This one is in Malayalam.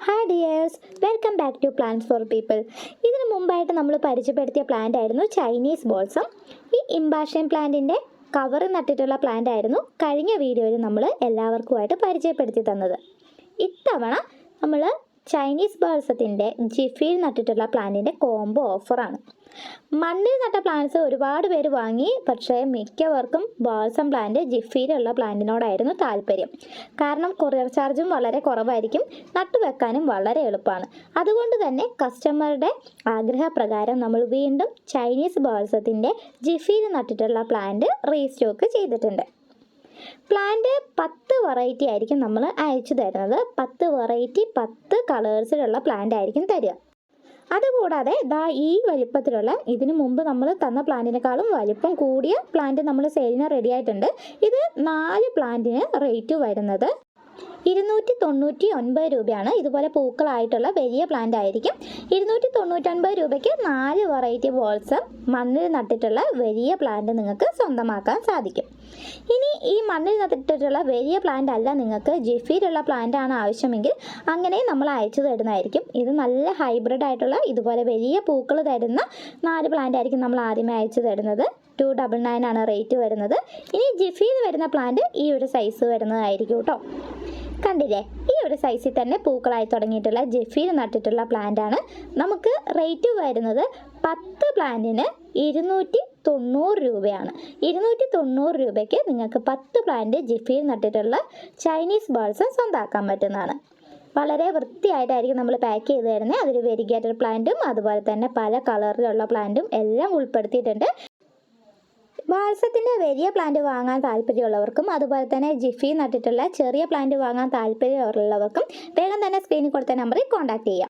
Hi dears welcome back to plants for people ഇതിനു മുമ്പായിട്ട് നമ്മൾ പരിചയപ്പെടുത്തിയ പ്ലാന്റ് ആയിരുന്നു ചൈനീസ് ബോൾസം ഈ ഇംബാഷൻ പ്ലാന്റിന്റെ കവർ നട്ടിട്ടുള്ള പ്ലാന്റ് ആയിരുന്നു കഴിഞ്ഞ വീഡിയോയിൽ നമ്മൾ എല്ലാവർക്കുമായിട്ട് പരിചയപ്പെടുത്തി തന്നത്. ഇത്തവണ നമ്മൾ ചൈനീസ് ബോൾസത്തിന്റെ ജിഫിയിൽ നട്ടിട്ടുള്ള പ്ലാന്റിന്റെ കോംബോ ഓഫറാണ്. മണ്ണിൽ നട്ട പ്ലാന്റ്സ് ഒരുപാട് പേര് വാങ്ങി പക്ഷേ മിക്കവർക്കും ബോൾസം പ്ലാന്റ് ജിഫിയിലുള്ള പ്ലാന്റിനോടായിരുന്നു താല്പര്യം. കാരണം കൊറിയർ ചാർജും വളരെ കുറവായിരിക്കും നട്ടുവെക്കാനും വളരെ എളുപ്പമാണ്. അതുകൊണ്ട് തന്നെ കസ്റ്റമറുടെ ആഗ്രഹപ്രകാരം നമ്മൾ വീണ്ടും ചൈനീസ് ബോൾസത്തിന്റെ ജിഫിയിൽ നട്ടിട്ടുള്ള പ്ലാന്റ് റീസ്റ്റോക്ക് ചെയ്തിട്ടുണ്ട്. പ്ലാന്റ് പത്ത് വെറൈറ്റി ആയിരിക്കും നമ്മൾ അയച്ചു തരുന്നത്. പത്ത് വെറൈറ്റി പത്ത് കളേഴ്സിലുള്ള പ്ലാന്റ് ആയിരിക്കും തരിക. അതുകൂടാതെ ദാ ഈ വലിപ്പത്തിലുള്ള ഇതിനു മുമ്പ് നമ്മൾ തന്ന പ്ലാന്റിനേക്കാളും വലിപ്പം കൂടിയ പ്ലാന്റ് നമ്മൾ സെയിലിന് റെഡി ആയിട്ടുണ്ട്. ഇത് നാല് പ്ലാന്റിന് റേറ്റ് വരുന്നത്. ഇരുന്നൂറ്റി തൊണ്ണൂറ്റി ഒൻപത് രൂപയാണ്. ഇതുപോലെ പൂക്കളായിട്ടുള്ള വലിയ പ്ലാന്റ് ആയിരിക്കും. ഇരുന്നൂറ്റി തൊണ്ണൂറ്റൊൻപത് രൂപയ്ക്ക് നാല് വെറൈറ്റി ബോൾസ് മണ്ണിൽ നട്ടിട്ടുള്ള വലിയ പ്ലാന്റ് നിങ്ങൾക്ക് സ്വന്തമാക്കാൻ സാധിക്കും. ഇനി ഈ മണ്ണിൽ നട്ടിട്ടുള്ള വലിയ പ്ലാന്റ് അല്ല നിങ്ങൾക്ക് ജിഫിയിലുള്ള പ്ലാന്റ് ആണ് ആവശ്യമെങ്കിൽ അങ്ങനെ നമ്മൾ അയച്ചു തരുന്നതായിരിക്കും. ഇത് നല്ല ഹൈബ്രിഡ് ആയിട്ടുള്ള ഇതുപോലെ വലിയ പൂക്കൾ തരുന്ന നാല് പ്ലാന്റ് ആയിരിക്കും നമ്മൾ ആദ്യമേ അയച്ചു തരുന്നത്. ടു ഡബിൾ നയൻ ആണ് റേറ്റ് വരുന്നത്. ഇനി ജിഫിയിൽ വരുന്ന പ്ലാന്റ് ഈ ഒരു സൈസ് വരുന്നതായിരിക്കും കേട്ടോ കണ്ടില്ലേ? ഈ ഒരു സൈസിൽ തന്നെ പൂക്കളായി തുടങ്ങിയിട്ടുള്ള ജെഫിയിൽ നട്ടിട്ടുള്ള പ്ലാന്റ് ആണ്. നമുക്ക് റേറ്റ് വരുന്നത് പത്ത് പ്ലാന്റിന് ഇരുന്നൂറ്റി തൊണ്ണൂറ് രൂപയാണ്. ഇരുന്നൂറ്റി തൊണ്ണൂറ് രൂപയ്ക്ക് നിങ്ങൾക്ക് പത്ത് പ്ലാന്റ് ജിഫിയിൽ നട്ടിട്ടുള്ള ചൈനീസ് ബേൾസ് സ്വന്തമാക്കാൻ പറ്റുന്നതാണ്. വളരെ വൃത്തിയായിട്ടായിരിക്കും നമ്മൾ പാക്ക് ചെയ്ത് തരുന്നത്. അതിൽ വെരിഗേറ്റഡ് പ്ലാന്റും അതുപോലെ തന്നെ പല കളറിലുള്ള പ്ലാന്റും എല്ലാം ഉൾപ്പെടുത്തിയിട്ടുണ്ട്. വാത്സത്തിന്റെ വലിയ പ്ലാന്റ് വാങ്ങാൻ താല്പര്യമുള്ളവർക്കും അതുപോലെ തന്നെ ജിഫി നട്ടിട്ടുള്ള ചെറിയ പ്ലാന്റ് വാങ്ങാൻ താല്പര്യമുള്ളവർക്കും വേഗം തന്നെ സ്ക്രീനിൽ കൊടുത്ത നമ്പറിൽ കോൺടാക്ട് ചെയ്യാം.